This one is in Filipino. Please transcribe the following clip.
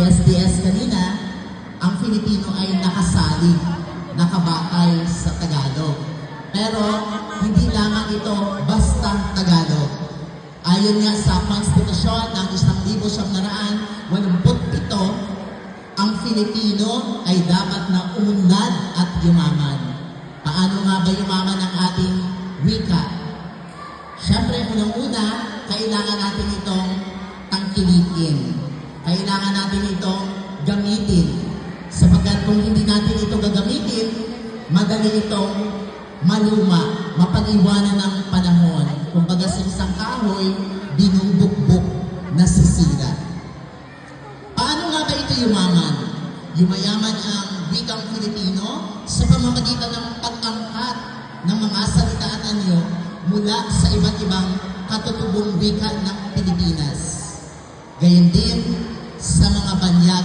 DSDS kanina, ang Filipino ay nakasali, nakabakay sa Tagalog. Pero hindi lamang ito basta Tagalog. Ayon nga sa konstitusyon ng 1987, ang Filipino ay dapat na unlad at yumaman. Paano nga ba yumaman ang ating wika? Siyempre, unang-una, kailangan natin itong. Kailangan natin itong gamitin. Sapagkat kung hindi natin ito gagamitin, madali itong maluma, mapag-iwanan ng panahon. Kung baga sa isang kahoy, binubukbok, nasisira. Paano nga ba ito yumaman? Yumayaman ang wikang Filipino sa pamamagitan ng pag-angkat ng mga salitaan anyo mula sa iba't ibang katutubong wika ng Pilipinas. Gayon din sa mga banyan.